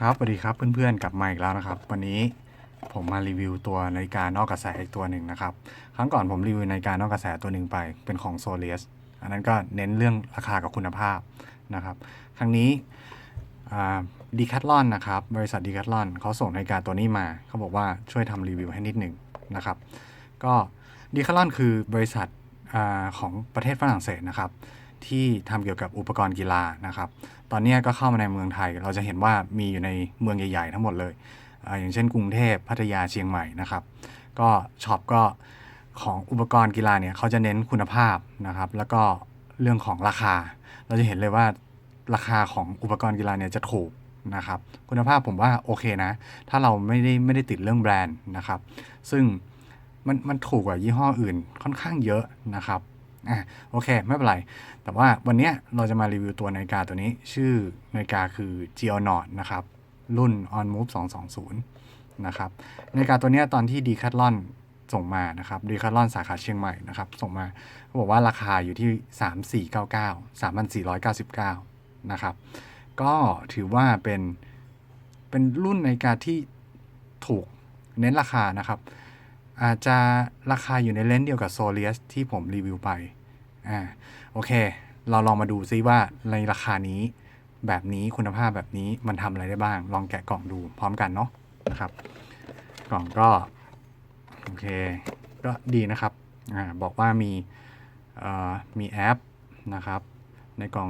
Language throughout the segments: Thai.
ครับสวัสดีครับเพื่อนๆกลับมาอีกแล้วนะครับ วันนี้ผมมารีวิวตัวนาฬิกานอกกระแสอีกตัวหนึ่งนะครับ ครั้งก่อนผมรีวิวนาฬิกานอกกระแสตัวหนึ่งไปเป็นของโซเลียสอันนั้นก็เน้นเรื่องราคากับคุณภาพนะครับครั้งนี้ดีคัตลอนนะครับ บริษัทดีคัตลอนเขาส่งนาฬิกาตัวนี้มาเขาบอกว่าช่วยทำรีวิวให้นิดหนึ่งนะครับ ก็ดีคัตลอนคือบริษัทอของประเทศฝรั่งเศสนะครับ ที่ทำเกี่ยวกับอุปกรณ์กีฬานะครับ ตอนนี้ก็เข้ามาในเมืองไทย เราจะเห็นว่ามีอยู่ในเมืองใหญ่ ๆ ทั้งหมดเลยออย่างเช่นกรุงเทพพัทยาเชียงใหม่นะครับ ก็ช็อปก็ของอุปกรณ์กีฬาเนี่ยเขาจะเน้นคุณภาพนะครับ แล้วก็เรื่องของราคา เราจะเห็นเลยว่าราคาของอุปกรณ์กีฬาเนี่ยจะถูกนะครับ คุณภาพผมว่าโอเคนะ ถ้าเราไม่ได้ไม่ได้ติดเรื่องแบรนด์นะครับ ซึ่งมันมันถูกกว่ายี่ห้ออื่นค่อนข้างเยอะนะครับ อะโอเค ไม่เป็นไร แต่ว่าวันนี้เราจะมารีวิวตัวนาฬิกาตัวนี้ ชื่อนาฬิกาคือ g e o n o t นะครับ รุ่น On Move 220 นะครับนาฬิกาตัวนี้ตอนที่ Decathlon ส่งมานะครับ Decathlon สาขาเชียงใหม่นะครับ ส่งมาเขาบอกว่าราคาอยู่ที่ 3499 3499 นะครับ ก็ถือว่าเป็นเป็นรุ่นนาฬิกาที่ถูกเน้นราคานะครับ อาจจะราคาอยู่ในเลนส์เดียวกับโซเลียสที่ผมรีวิวไป อ่า โอเค เราลองมาดูซิว่าในราคานี้แบบนี้คุณภาพแบบนี้มันทำอะไรได้บ้าง ลองแกะกล่องดูพร้อมกันเนาะนะครับ กล่องก็ โอเค ก็ดีนะครับ อ่า บอกว่ามี เอ่อ มีแอปนะครับ ในกล่อง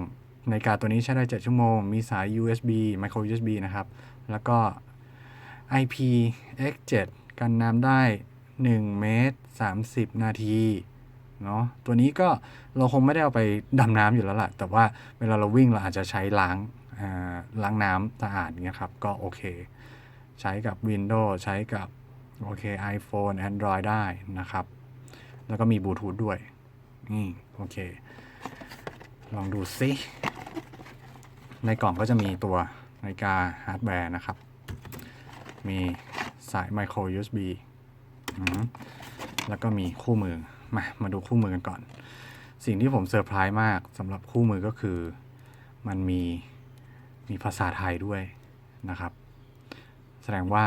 ในาฬิกาตัวนี้ใช้ได้ 7 ชั่วโมง มีสาย USB micro USB นะครับ แล้วก็ IPX7 กันน้ำได้ 1 เมตร 30 นาทีเนาะตัวนี้ก็เราคงไม่ได้เอาไปดำน้ำอยู่แล้วล่ะ แต่ว่าเวลาเราวิ่งเราอาจจะใช้ล้างล้างน้ำสะอาดเงี้ยครับ ก็โอเค ใช้กับ Windows ใช้กับโอเค iPhone Android ได้นะครับ แล้วก็มีบลูทูธด้วยนี่โอเค ลองดูซิในกล่องก็จะมีตัวนาฬิกาฮาร์ดแวร์นะครับ มีสาย micro USB อืม แล้วก็มีคู่มือ มา มาดูคู่มือกันก่อน สิ่งที่ผมเซอร์ไพรส์มากสำหรับคู่มือก็คือ มันมี มีภาษาไทยด้วยนะครับ แสดงว่า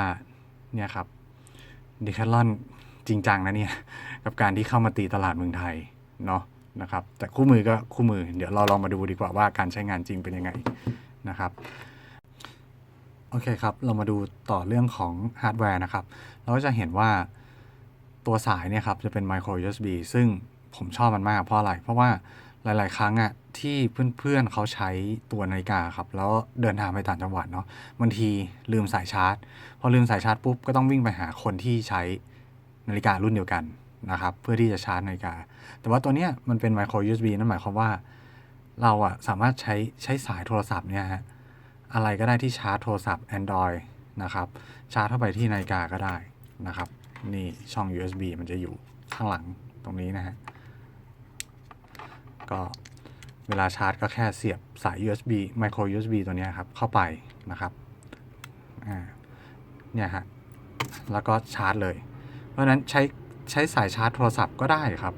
เนี่ยครับดิคัลลอนจริงจังนะเนี่ย กับการที่เข้ามาตีตลาดเมืองไทย เนาะนะครับ แต่คู่มือก็คู่มือ เดี๋ยวเราลองมาดูดีกว่าว่าการใช้งานจริงเป็นยังไงนะครับโอเคครับ เรามาดูต่อเรื่องของฮาร์ดแวร์นะครับ เราก็จะเห็นว่า ตัวสายเนี่ยครับจะเป็น micro USB ซึ่งผมชอบมันมากเพราะอะไร เพราะว่าหลาย ๆ ครั้งอะที่เพื่อน ๆเขาใช้ตัวนาฬิกาครับ แล้วเดินทางไปต่างจังหวัดเนาะบางทีลืมสายชาร์จ พอลืมสายชาร์จปุ๊บก็ต้องวิ่งไปหาคนที่ใช้นาฬิการุ่นเดียวกันนะครับ เพื่อที่จะชาร์จนาฬิกา แต่ว่าตัวเนี้ยมันเป็น micro USB นั่นหมายความว่า เราอะสามารถใช้ใช้สายโทรศัพท์เนี่ยฮะอะไรก็ได้ที่ชาร์จโทรศัพท์ Android นะครับชาร์จเข้าไปที่นาฬิกาก็ได้นะครับ นี่ช่อง USB มันจะอยู่ข้างหลังตรงนี้นะฮะ ก็เวลาชาร์จก็แค่เสียบสาย USB micro USB ตัวนี้ครับ เข้าไปนะครับ อ่า เนี่ยฮะ แล้วก็ชาร์จเลย เพราะนั้นใช้ใช้สายชาร์จโทรศัพท์ก็ได้ครับ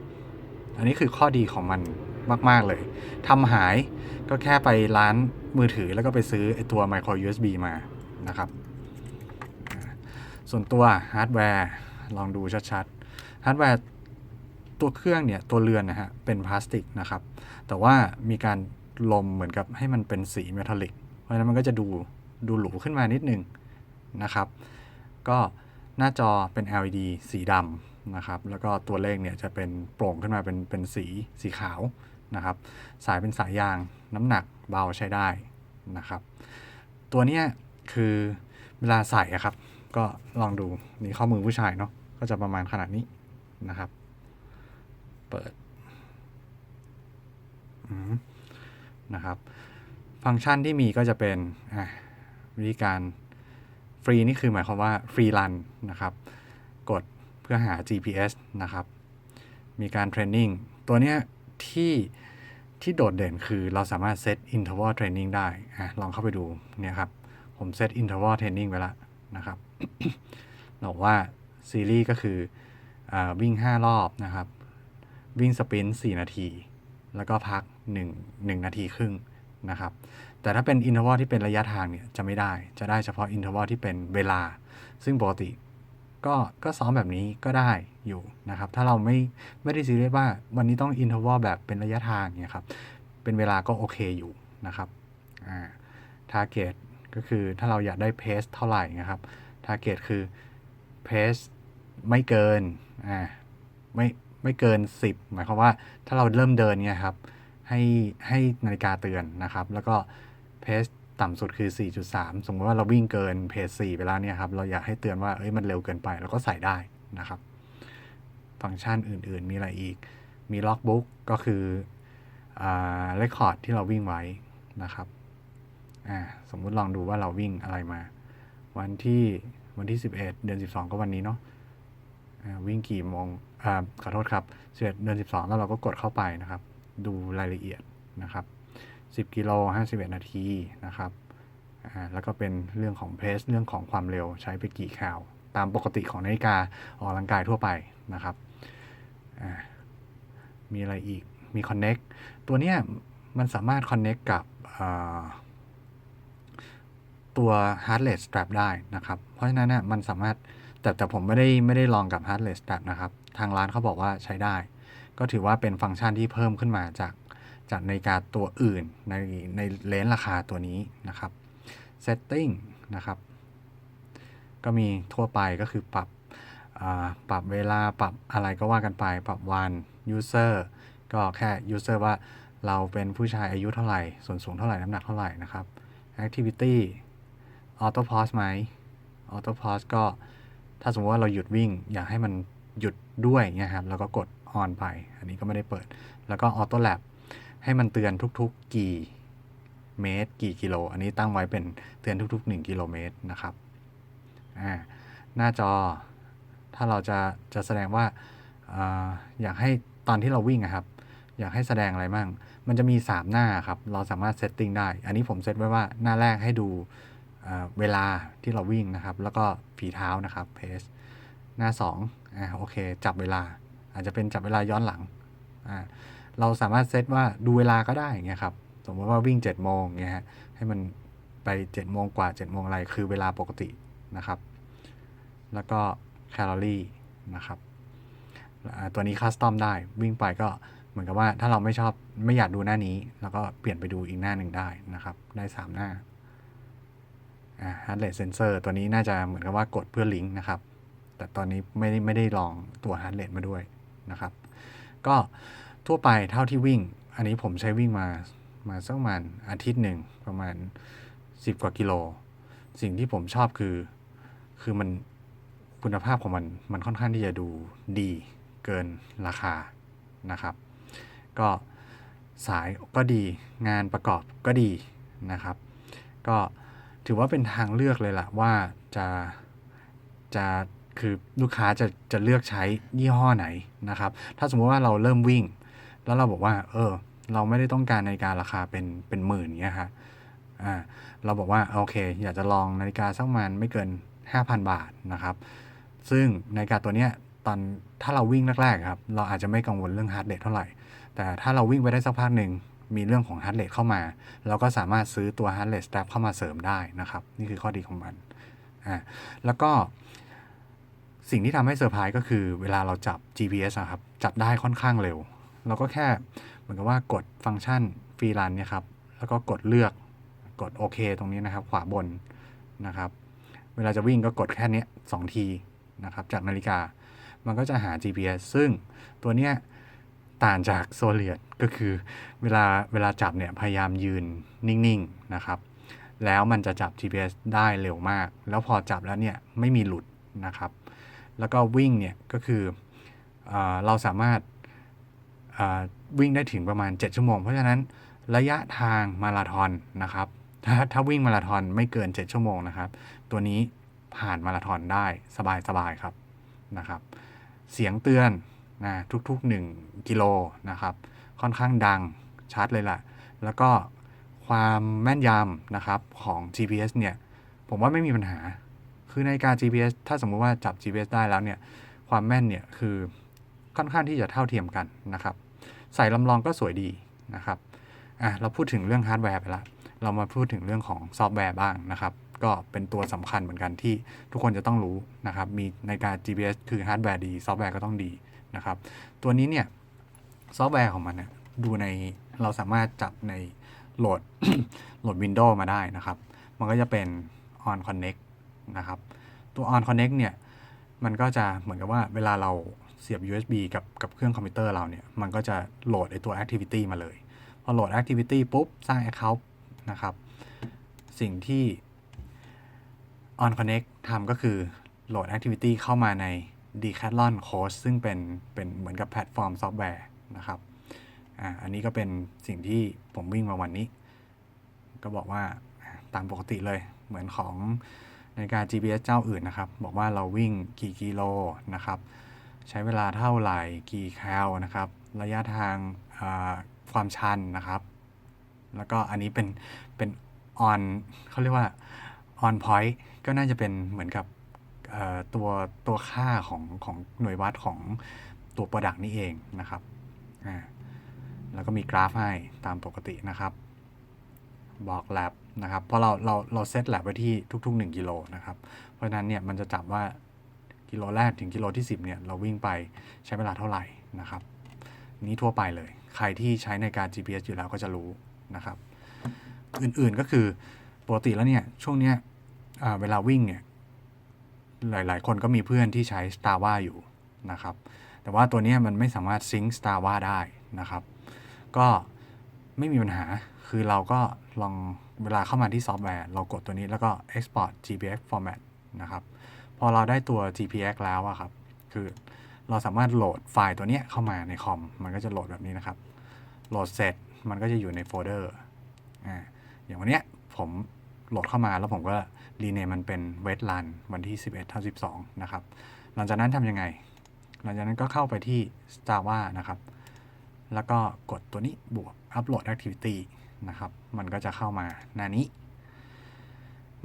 อันนี้คือข้อดีของมันมาก ๆ เลย ทำหายก็แค่ไปร้านมือถือแล้วก็ไปซื้อไอตัว micro USB มานะครับ ส่วนตัวฮาร์ดแวร์ ลองดูชัดๆฮาร์ดแวร์ตัวเครื่องเนี่ยตัวเรือนนะฮะเป็นพลาสติกนะครับ แต่ว่ามีการลมเหมือนกับให้มันเป็นสีเมทัลลิก เพราะฉะนั้นมันก็จะดูดูหรูขึ้นมานิดนึงนะครับ ก็หน้าจอเป็น LED สีดำนะครับ แล้วก็ตัวเลขเนี่ยจะเป็นโปร่งขึ้นมาเป็นเป็นสีสีขาวนะครับ สายเป็นสายยางน้ำหนักเบาใช้ได้นะครับ ตัวเนี้ยคือเวลาใส่ครับ ก็ลองดูนี่ข้อมือผู้ชายเนาะ ก็จะประมาณขนาดนี้นะครับ เปิดนะครับ ฟังก์ชันที่มีก็จะเป็นวิธีการฟรีนี่คือหมายความว่าฟรีรันนะครับ กดเพื่อหา GPS นะครับ มีการเทรนนิ่งตัวเนี้ยที่ที่โดดเด่นคือเราสามารถเซต interval training ได้อะลองเข้าไปดูเนี่ยครับ ผมเซต interval training ไว้แล้วนะครับบอกว่า ซีรีส์ก็คืออวิ่ง 5 รอบนะครับ วิ่งสปรินต์4นาที แล้วก็พัก 1 1 นาทีครึ่งนะครับ แต่ถ้าเป็นอินทอร์วัลที่เป็นระยะทางเนี่ยจะไม่ได้ จะได้เฉพาะอินทอร์วัลที่เป็นเวลา ซึ่งปกติก็ก็ซ้อมแบบนี้ก็ได้อยู่นะครับ ถ้าเราไม่ไม่ได้ซีเรียสว่าวันนี้ต้องอินทอร์วัลแบบเป็นระยะทางเนี่ยครับ เป็นเวลาก็โอเคอยู่นะครับอ่าทาร์เก็ตก็คือถ้าเราอยากได้เพสเท่าไหร่นะครับทาร์เก็ตคือเพส ไม่เกินอ่าไม่ไม่เกิน 10 หมายความว่าถ้าเราเริ่มเดินเนี่ยครับ ให้ให้นาฬิกาเตือนนะครับ แล้วก็เพสต่ำสุดคือ 4.3 สมมติว่าเราวิ่งเกินเพส4ไปแล้วเนี่ยครับเราอยากให้เตือนว่าเอ้ยมันเร็วเกินไปเราก็ใส่ได้นะครับ ฟังก์ชันอื่นๆมีอะไรอีก มีล็อกบุ๊กก็คืออ่าเรคคอร์ดที่เราวิ่งไว้นะครับอ่าสมมุติลองดูว่าเราวิ่งอะไรมา วันที่วันที่ 11 เดือน 12 ก็วันนี้เนาะ วิ่งกี่โมงอขอโทษครับ11เดือน 12 แล้วเราก็กดเข้าไปนะครับ ดูรายละเอียดนะครับ 10 กิโล 51 นาทีนะครับแล้วก็เป็นเรื่องของเพสเรื่องของความเร็วใช้ไปกี่แคลตามปกติของนาฬิกาออกกำลังกายทั่วไปนะครับ มีอะไรอีกมี Connect ตัวเนี้ยมันสามารถ Connect กับตัว Heart Rate Strap ได้นะครับ เพราะฉะนั้นน่ะมันสามารถ แต่แต่ผมไม่ได้ไม่ได้ลองกับ Heart Rate Strap นะครับ ทางร้านเขาบอกว่าใช้ได้ ก็ถือว่าเป็นฟังก์ชันที่เพิ่มขึ้นมาจากจากนาฬิกาตัวอื่นในในเลนส์ราคาตัวนี้นะครับ Setting นะครับ ก็มีทั่วไปก็คือปรับอ่าปรับเวลาปรับอะไรก็ว่ากันไป ปรับวัน User ก็แค่ User ว่าเราเป็นผู้ชายอายุเท่าไหร่ ส่วนสูงเท่าไหร่ น้ำหนักเท่าไหร่นะครับ Activity Auto Pause ไหม Auto Pause ก็ ถ้าสมมติว่าเราหยุดวิ่ง อยากให้มันหยุดด้วยเงี้ยครับแล้วก็กด on ไป อันนี้ก็ไม่ได้เปิด แล้วก็ Auto Lap ให้มันเตือนทุกๆกี่เมตร กี่กิโล อันนี้ตั้งไว้เป็นเตือนทุก ๆ 1 กิโลเมตรนะครับอ่าหน้าจอถ้าเราจะจะแสดงว่าออยากให้ตอนที่เราวิ่งอะครับ อยากให้แสดงอะไรมั่ง มันจะมี 3 หน้าครับ เราสามารถเซตติ้งได้ อันนี้ผมเซตไว้ว่าหน้าแรกให้ดู เวลาที่เราวิ่งนะครับ แล้วก็ฝีเท้านะครับเพสหน้า2อ่าโอเค จับเวลา อาจจะเป็นจับเวลาย้อนหลังอ่าเราสามารถเซตว่าดูเวลาก็ได้อย่างเงี้ยครับสมมติว่าวิ่ง7โมงเงี้ยฮะให้มันไป7โมงกว่า7โมงอะไรคือเวลาปกตินะครับ แล้วก็แคลอรี่นะครับตัวนี้คัสตอมได้วิ่งไปก็เหมือนกับว่าถ้าเราไม่ชอบไม่อยากดูหน้านี้ แล้วก็เปลี่ยนไปดูอีกหน้าหนึ่งได้นะครับ ได้ 3 หน้า อ่า heart rate sensor ตัวนี้น่าจะเหมือนกับว่ากดเพื่อลิงก์นะครับ แต่ตอนนี้ไม่ได้ไม่ได้ลองตัว heart rate มาด้วยนะครับ ก็ทั่วไปเท่าที่วิ่ง อันนี้ผมใช้วิ่งมามาสักประมาณอาทิตย์หนึ่งประมาณ 10 กว่ากิโล สิ่งที่ผมชอบคือ คือมันคุณภาพของมัน มันค่อนข้างที่จะดูดีเกินราคานะครับ ก็สายก็ดีงานประกอบก็ดีนะครับ ก็ ถือว่าเป็นทางเลือกเลยล่ะว่าจะจะคือลูกค้าจะจะเลือกใช้ยี่ห้อไหนนะครับ ถ้าสมมติว่าเราเริ่มวิ่ง แล้วเราบอกว่า เออ เราไม่ได้ต้องการนาฬิการาคาเป็นเป็นหมื่นเงี้ยฮะอ่าเราบอกว่าโอเค อยากจะลองนาฬิกาสักมาณไม่เกิน 5,000 บาทนะครับ ซึ่งนาฬิกาตัวเนี้ยตอนถ้าเราวิ่งแรกๆครับ เราอาจจะไม่กังวลเรื่องฮาร์ดเรทเท่าไหร่ แต่ถ้าเราวิ่งไปได้สักพักหนึ่ง มีเรื่องของฮาร์ดเรทเข้ามา เราก็สามารถซื้อตัวฮาร์ดเรทสแตปเข้ามาเสริมได้นะครับ นี่คือข้อดีของมันอ่าแล้วก็สิ่งที่ทำให้เซอร์ไพรส์ก็คือเวลาเราจับ GPS อะครับ จับได้ค่อนข้างเร็ว เราก็แค่เหมือนกับว่ากดฟังก์ชันฟรีรันเนี่ยครับ แล้วก็กดเลือกกดโอเคตรงนี้นะครับ ขวาบนนะครับ เวลาจะวิ่งก็กดแค่นี้สองทีนะครับ จากนาฬิกา มันก็จะหา GPS ซึ่งตัวเนี้ย ต่างจากโซเลียตก็คือเวลาเวลาจับเนี่ยพยายามยืนนิ่งๆนะครับแล้วมันจะจับ GPS ได้เร็วมาก แล้วพอจับแล้วเนี่ยไม่มีหลุดนะครับ แล้วก็วิ่งเนี่ยก็คือเอเราสามารถวิ่งได้ถึงประมาณ 7 ชั่วโมง เพราะฉะนั้นระยะทางมาราธอนนะครับ ถ้าถ้าวิ่งมาราธอนไม่เกิน 7 ชั่วโมงนะครับ ตัวนี้ผ่านมาราธอนได้สบายๆครับนะครับ เสียงเตือน นะทุกๆ 1 กิโลนะครับ ค่อนข้างดังชัดเลยล่ะ แล้วก็ความแม่นยำนะครับของ GPS เนี่ย ผมว่าไม่มีปัญหา คือนาฬิกา GPS ถ้าสมมุติว่าจับ GPS ได้แล้วเนี่ย ความแม่นเนี่ยคือค่อนข้างที่จะเท่าเทียมกันนะครับ ใส่ลำลองก็สวยดีนะครับ อะ เราพูดถึงเรื่องฮาร์ดแวร์ไปละ เรามาพูดถึงเรื่องของซอฟต์แวร์บ้างนะครับ ก็เป็นตัวสำคัญเหมือนกันที่ทุกคนจะต้องรู้นะครับ มีในการ GPS คือฮาร์ดแวร์ดี ซอฟต์แวร์ก็ต้องดี นะครับ ตัวนี้เนี่ยซอฟต์แวร์ของมันเนี่ยดูในเราสามารถจับในโหลดโหลด Windows มาได้นะครับ มันก็จะเป็น on connect นะครับ ตัว on connect เนี่ย มันก็จะเหมือนกับว่าเวลาเราเสียบ USB กับกับเครื่องคอมพิวเตอร์เราเนี่ย มันก็จะโหลดไอตัว activity มาเลย พอโหลด activity ปุ๊บ สร้าง account นะครับ สิ่งที่ on connect ทำก็คือโหลด activity เข้ามาใน Decathlon Coach ซึ่งเป็นเป็นเหมือนกับแพลตฟอร์มซอฟต์แวร์นะครับอ่าอันนี้ก็เป็นสิ่งที่ผมวิ่งมาวันนี้ ก็บอกว่าตามปกติเลยเหมือนของนาฬิกา GPS เจ้าอื่นนะครับ บอกว่าเราวิ่งกี่กิโลนะครับ ใช้เวลาเท่าไหร่กี่แคลนะครับ ระยะทางความชันนะครับ แล้วก็อันนี้เป็นเป็น on เขาเรียกว่า on point ก็น่าจะเป็นเหมือนกับ ตัวตัวค่าของของหน่วยวัดของตัว Product นี่เองนะครับอ่าแล้วก็มีกราฟให้ตามปกตินะครับ บอกแลบนะครับ เพราะเราเราเราเซตแลบไว้ที่ทุก ๆ 1กิโลนะครับ เพราะฉะนั้นเนี่ยมันจะจับว่ากิโลแรกถึงกิโลที่ 10เนี่ยเราวิ่งไปใช้เวลาเท่าไหร่นะครับ นี้ทั่วไปเลย ใครที่ใช้ในการ GPS อยู่แล้วก็จะรู้นะครับ อื่นๆก็คือปกติแล้วเนี่ยช่วงเนี้ยอ่าเวลาวิ่งเนี่ย หลายๆ คนก็มีเพื่อนที่ใช้ Strava อยู่นะครับ แต่ว่าตัวนี้มันไม่สามารถซิงค์ Strava ได้นะครับ ก็ไม่มีปัญหา คือเราก็ลองเวลาเข้ามาที่ซอฟต์แวร์ เรากดตัวนี้แล้วก็ export GPX format นะครับ พอเราได้ตัว GPX แล้วอะครับ คือเราสามารถโหลดไฟล์ตัวนี้เข้ามาในคอม มันก็จะโหลดแบบนี้นะครับ โหลดเสร็จมันก็จะอยู่ในโฟลเดอร์ อ่า อย่างวันเนี้ยผม โหลดเข้ามาแล้วผมก็รีเนมมันเป็นเวทลันวันที่ 11ทับ12 นะครับ หลังจากนั้นทำยังไง หลังจากนั้นก็เข้าไปที่ Strava นะครับ แล้วก็กดตัวนี้บวก Upload Activity นะครับ มันก็จะเข้ามาหน้านี้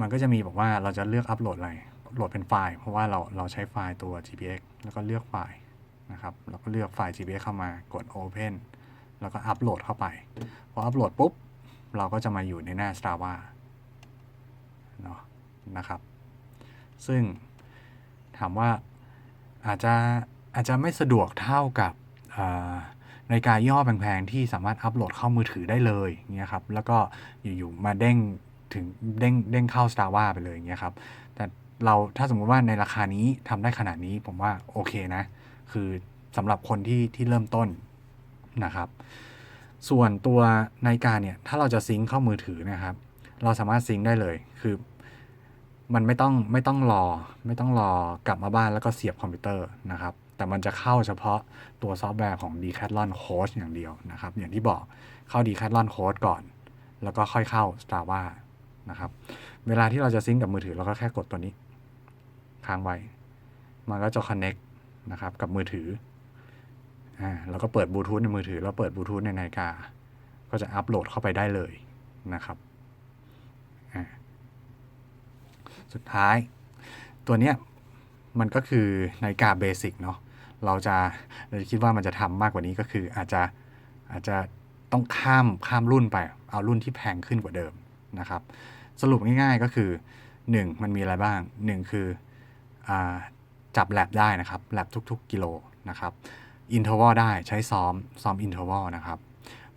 มันก็จะมีบอกว่าเราจะเลือกอัปโหลดอะไร โหลดเป็นไฟล์ เพราะว่าเราเราใช้ไฟล์ตัว GPX แล้วก็เลือกไฟล์นะครับแล้วก็เลือกไฟล์ GPX เข้ามากด Open แล้วก็อัปโหลดเข้าไป พออัปโหลดปุ๊บ เราก็จะมาอยู่ในหน้า Strava เนาะนะครับ ซึ่งถามว่าอาจจะอาจจะไม่สะดวกเท่ากับนาฬิกาย่อแพงๆที่สามารถอัปโหลดเข้ามือถือได้เลยเงี้ยครับ แล้วก็อยู่ๆมาเด้งถึงเด้งเด้งเข้า Strava ไปเลยเงี้ยครับ แต่เราถ้าสมมุติว่าในราคานี้ทำได้ขนาดนี้ผมว่าโอเคนะ คือสำหรับคนที่ที่เริ่มต้นนะครับ ส่วนตัวนาฬิกาเนี่ย ถ้าเราจะซิงเข้ามือถือนะครับ เราสามารถซิงได้เลย คือ มันไม่ต้องไม่ต้องรอ ไม่ต้องรอกลับมาบ้านแล้วก็เสียบคอมพิวเตอร์นะครับ แต่มันจะเข้าเฉพาะตัวซอฟต์แวร์ของ Decathlon Coach อย่างเดียวนะครับ อย่างที่บอกเข้า Decathlon Coach ก่อน แล้วก็ค่อยเข้า Strava นะครับ เวลาที่เราจะซิงกับมือถือเราก็แค่กดตัวนี้ ค้างไว้ มันก็จะ connect นะครับกับมือถืออ่าแล้วก็เปิดบลูทูธในมือถือ แล้วเปิดบลูทูธในนาฬิกา ก็จะอัปโหลดเข้าไปได้เลยนะครับอ่า สุดท้าย ตัวเนี้ยมันก็คือนาฬิกาเบสิกเนาะเราจะเราจะคิดว่ามันจะทำมากกว่านี้ก็คืออาจจะอาจจะต้องข้ามข้ามรุ่นไป เอารุ่นที่แพงขึ้นกว่าเดิมนะครับ สรุปง่ายๆก็คือ 1 มันมีอะไรบ้าง 1 คืออจับแลบได้นะครับแลบทุก ๆ กิโลนะครับอินเทอร์วลได้ใช้ซ้อมซ้อมอินเทอร์วลนะครับ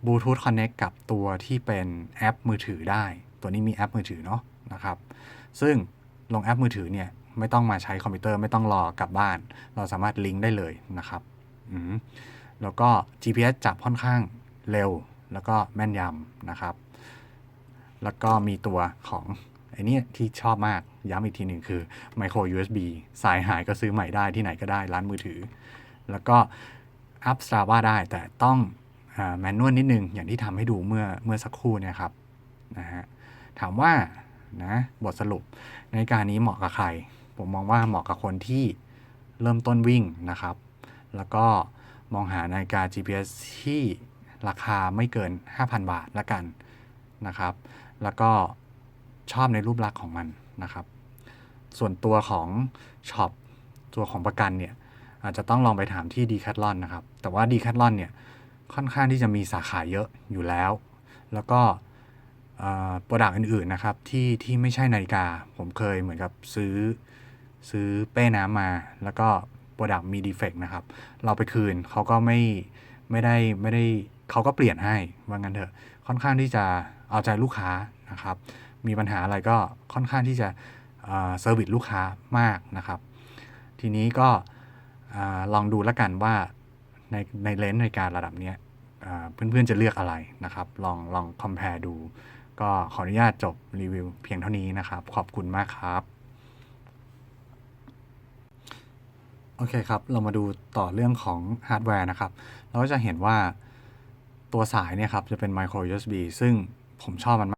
บลูทูธคอนเน็กกับตัวที่เป็นแอปมือถือได้ ตัวนี้มีแอปมือถือเนาะนะครับ ซึ่ง ลงแอปมือถือเนี่ยไม่ต้องมาใช้คอมพิวเตอร์ไม่ต้องรอกลับบ้าน เราสามารถลิงก์ได้เลยนะครับแล้วก็ GPS จับค่อนข้างเร็ว แล้วก็แม่นยำนะครับ แล้วก็มีตัวของไอ้นี่ที่ชอบมากย้ำอีกทีหนึ่งคือ micro USB สายหายก็ซื้อใหม่ได้ที่ไหนก็ได้ร้านมือถือ แล้วก็อัพ Strava ได้แต่ต้องแมนนวลนิดนึงอย่างที่ทำให้ดูเมื่อเมื่อสักครู่เนี่ยครับนะฮะถามว่า นะบทสรุปในการนี้เหมาะกับใคร ผมมองว่าเหมาะกับคนที่เริ่มต้นวิ่งนะครับ แล้วก็มองหานาฬิกา GPS ที่ราคาไม่เกิน 5,000 บาทละกันนะครับ แล้วก็ชอบในรูปลักษณ์ของมันนะครับ ส่วนตัวของช็อปตัวของประกันเนี่ยอาจจะต้องลองไปถามที่ Decathlon นะครับ แต่ว่า Decathlon เนี่ยค่อนข้างที่จะมีสาขาเยอะอยู่แล้ว แล้วก็ โปรดักต์อื่นๆนะครับที่ที่ไม่ใช่นาฬิกา ผมเคยเหมือนกับซื้อซื้อเป้น้ำมา แล้วก็โปรดักต์มีดีเฟกต์นะครับ เราไปคืนเขาก็ไม่ไม่ได้ไม่ได้เขาก็เปลี่ยนให้ว่างั้นเถอะค่อนข้างที่จะเอาใจลูกค้านะครับ มีปัญหาอะไรก็ค่อนข้างที่จะเซอร์วิสลูกค้ามากนะครับ ทีนี้ก็อลองดูแล้วกันว่าในในเลนส์ในการระดับเนี้ยเพื่อนๆจะเลือกอะไรนะครับ ลองลอง compare ดู ก็ขออนุญาตจบรีวิวเพียงเท่านี้นะครับ ขอบคุณมากครับ โอเคครับ เรามาดูต่อเรื่องของฮาร์ดแวร์นะครับ เราก็จะเห็นว่าตัวสายเนี่ยครับ จะเป็น micro USB ซึ่งผมชอบมันมาก